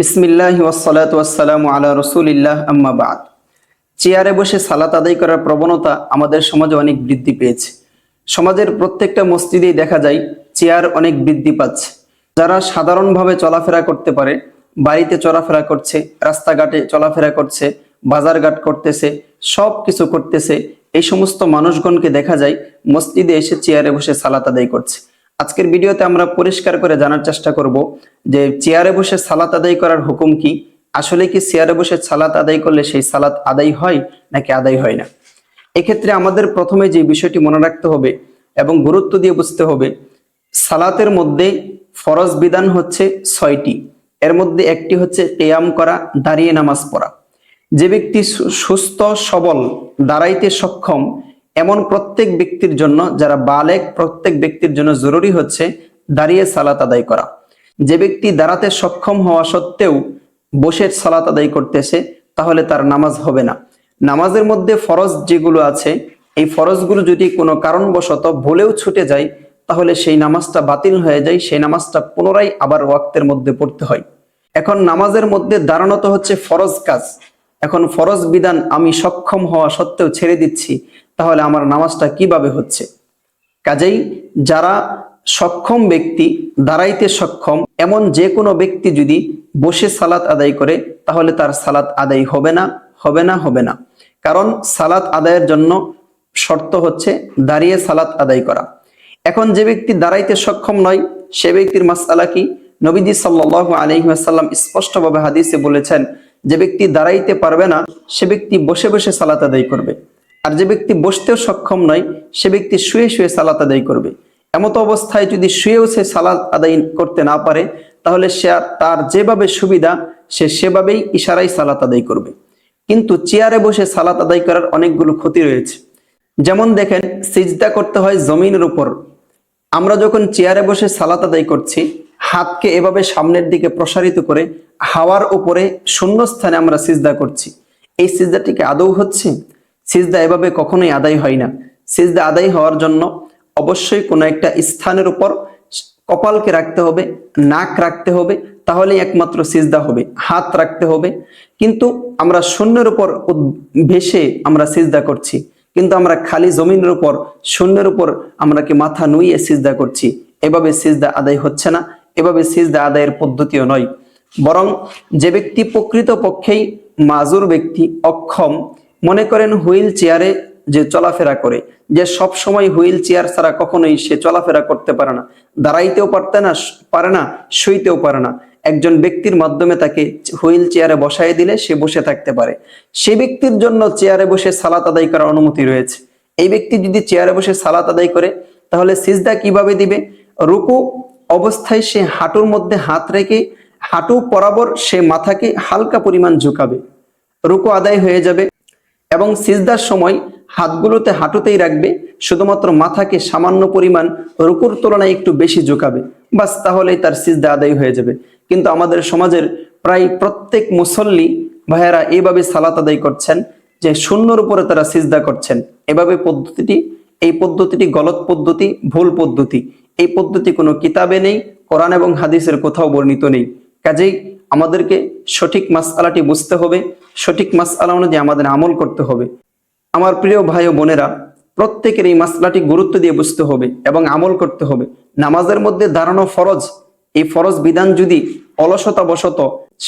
বিসমিল্লাহ ওয়াসালাত ওয়াসালাম আলা রসুলিল্লাহ, আম্মা বাদ। চেয়ারে বসে সালাত আদায় করার প্রবণতা আমাদের সমাজে অনেক বৃদ্ধি পেয়েছে। সমাজের প্রত্যেকটা মসজিদেই দেখা যায়, চেয়ার অনেক বৃদ্ধি পাচ্ছে। যারা সাধারণভাবে চলাফেরা করতে পারে, বাড়িতে চলাফেরা করছে, রাস্তাঘাটে চলাফেরা করছে, বাজারঘাট করতেছে সব কিছু করতেছে, এই সমস্ত মানুষগণকে দেখা যায়, মসজিদে এসে চেয়ারে বসে সালাত আদায় করছে। আজকের ভিডিওতে আমরা পরিষ্কার করে জানার চেষ্টা করব যে চেয়ারে বসে সালাত আদায় করার হুকুম কি? আসলে কি চেয়ারে বসে সালাত আদায় করলে সেই সালাত আদায় হয় নাকি আদায় হয় না? এক্ষেত্রে আমাদের প্রথমে যে বিষয়টি মনে রাখতে হবে এবং গুরুত্ব দিয়ে বুঝতে হবে, সালাতের মধ্যে ফরজ বিধান হচ্ছে ছয়টি। এর মধ্যে একটি হচ্ছে কেয়াম করা, দাঁড়িয়ে নামাজ পড়া। যে ব্যক্তি সুস্থ, সবল, দাঁড়াইতে সক্ষম এমন প্রত্যেক ব্যক্তির জন্য, যারা বালেক, প্রত্যেক ব্যক্তির জন্য জরুরি হচ্ছে দাঁড়িয়ে সালাত আদায় করা। যে ব্যক্তি দাঁড়াতে সক্ষম হওয়া সত্ত্বেও বসে সালাত আদায় করতেছে, তাহলে তার নামাজ হবে না। নামাজের মধ্যে ফরজ যেগুলো আছে, এই ফরজগুলো যদি কোনো কারণবশত ভুলেও ছুটে যায়, তাহলে সেই নামাজটা বাতিল হয়ে যায়, সেই নামাজটা পুনরায় আবার ওয়াক্তের মধ্যে পড়তে হয়। এখন নামাজের মধ্যে দাঁড়ানো তো হচ্ছে ফরজ কাজ। এখন ফরজ বিধান আমি সক্ষম হওয়া সত্ত্বেও ছেড়ে দিচ্ছি তাহলে আমার নামাজটা কীভাবে হচ্ছে? কাজেই যারা সক্ষম ব্যক্তি, দাঁড়াইতে সক্ষম, এমন যে কোনো ব্যক্তি যদি বসে সালাত আদায় করে, তাহলে তার সালাত আদায় হবে না হবে না হবে না। কারণ সালাত আদায়ের জন্য শর্ত হচ্ছে দাঁড়িয়ে সালাত আদায় করা। এখন যে ব্যক্তি দাঁড়াইতে সক্ষম নয়, সে ব্যক্তির মাসালা কি? নবীজি সাল্লাহ আলহিহাসাল্লাম স্পষ্টভাবে হাদিসে বলেছেন, যে ব্যক্তি দাঁড়াইতে পারবে না, সে ব্যক্তি বসে বসে সালাত আদায় করবে। আর যে ব্যক্তি বসতেও সক্ষম নয়, সে ব্যক্তি শুয়ে শুয়ে সালাত আদায় করবে। এমত অবস্থায় যদি শুয়েও সে সালাত আদায় করতে না পারে, তাহলে সে তার যেভাবে সুবিধা, সে সেভাবেই ইশারাই সালাত আদায় করবে। কিন্তু চেয়ারে বসে সালাত আদায় করার অনেকগুলো ক্ষতি রয়েছে। যেমন দেখেন, সিজদা করতে হয় জমিনের উপর। আমরা যখন চেয়ারে বসে সালাত আদায় করছি, হাতকে এভাবে সামনের দিকে প্রসারিত করে হাওয়ার উপরে শূন্য স্থানে আমরা সিজদা করছি। এই সিজদাটিকে আদৌ হচ্ছে? সিজদা এভাবে কখনোই আদায় হয় না। সিজদা আদায় হওয়ার জন্য অবশ্যই কোনো একটা স্থানের উপর কপালকে রাখতে হবে, নাক রাখতে হবে, তাহলেই একমাত্র সিজদা হবে, হাত রাখতে হবে। কিন্তু আমরা শূন্যের উপর ভেসে আমরা সিজদা করছি, কিন্তু আমরা খালি জমিনের উপর, শূন্যের উপর আমরা কি মাথা নুইয়ে সিজদা করছি। এভাবে সিজদা আদায় হচ্ছে না, এভাবে সিজদা আদায়ের পদ্ধতিও নয়। বরং যে ব্যক্তি প্রকৃত পক্ষেই মাজুর ব্যক্তি, অক্ষম মনে করেন হুইল চেয়ারে যে চলাফেরা করে, যে সব সময় হুইল চেয়ার ছাড়া কখনোই সে চলাফেরা করতে পারে না, দাঁড়াইতেও পারতে না, পারে না, শুইতেও পারে না। একজন ব্যক্তির মাধ্যমে তাকে হুইল চেয়ারে বসায় দিলে সে বসে থাকতে পারে। সে ব্যক্তির জন্য চেয়ারে বসে সালাত আদায় করার অনুমতি রয়েছে। এই ব্যক্তি যদি চেয়ারে বসে সালাত আদায় করে, তাহলে সিজদা কীভাবে দিবে? রুকু অবস্থায় সে হাঁটুর মধ্যে হাত রেখে, হাঁটু বরাবর সে মাথাকে হালকা পরিমাণ ঝুঁকাবে। রুকু আদায় হয়ে যাবে। এবং সিজদার সময় হাতগুলোতে হাঁটুতেই রাখবে, শুধুমাত্র মাথাকে সামান্য পরিমাণ রুকুর তুলনায় একটু বেশি ঝুঁকাবে। বাস তাহলেই তার সিজদা আদায় হয়ে যাবে। কিন্তু আমাদের সমাজের প্রায় প্রত্যেক মুসল্লি ভাইয়েরা এইভাবে সালাত আদায় করছেন যে শূন্যর উপরে তারা সিজদা করছেন। এভাবে পদ্ধতিটি, এই পদ্ধতিটি গলত পদ্ধতি, ভুল পদ্ধতি। এই পদ্ধতি কোনো কিতাবে নেই, কোরআন এবং হাদিসের কোথাও বর্ণিত নেই। কাজেই আমাদেরকে সঠিক মাসআলাটি বুঝতে হবে, সঠিক মাসআলা অনুযায়ী আমাদের আমল করতে হবে। আমার প্রিয় ভাই ও বোনেরা, প্রত্যেকের এই মাসলাটি গুরুত্ব দিয়ে বুঝতে হবে এবং আমল করতে হবে। নামাজের মধ্যে দাঁড়ানো ফরজ, এই ফরজ বিধান যদি অলসতা বশত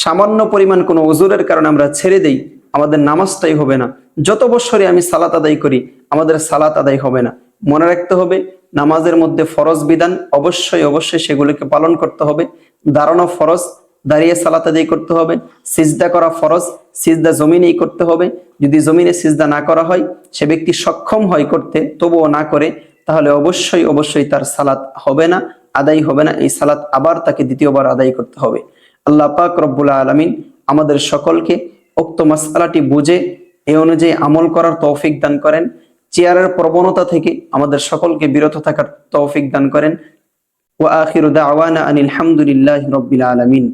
সামান্য পরিমাণ কোনো ওজুরের কারণে আমরা ছেড়ে দেই, আমাদের নামাজটাই হবে না। যত বছরে আমি সালাত আদায় করি, আমাদের সালাত আদায় হবে না। মনে রাখতে হবে, নামাজের মধ্যে ফরজ বিধান অবশ্যই অবশ্যই সেগুলোকে পালন করতে হবে। দাঁড়ানো ফরজ দাঁড়িয়ে সালাত আদায় করতে হবে, সিজদা করা ফরজ, সিজদা জমিনেই করতে হবে। যদি জমিনে সিজদা না করা হয়, সে ব্যক্তি সক্ষম হয় করতে, তবুও না করে, তাহলে অবশ্যই অবশ্যই তার সালাত হবে না, আদায় হবে না। এই সালাত আবার তাকে দ্বিতীয়বার আদায় করতে হবে। আল্লাহ পাক রব্বুল আলমিন আমাদের সকলকে উক্ত মাসালাটি বুঝে, এই অনুযায়ী আমল করার তৌফিক দান করেন। চেয়ারের প্রবণতা থেকে আমাদের সকলকে বিরত থাকার তৌফিক দান করেন। ওয়া আখিরু দাওয়ানা আনিল হামদুলিল্লাহি রাব্বিল আলামিন।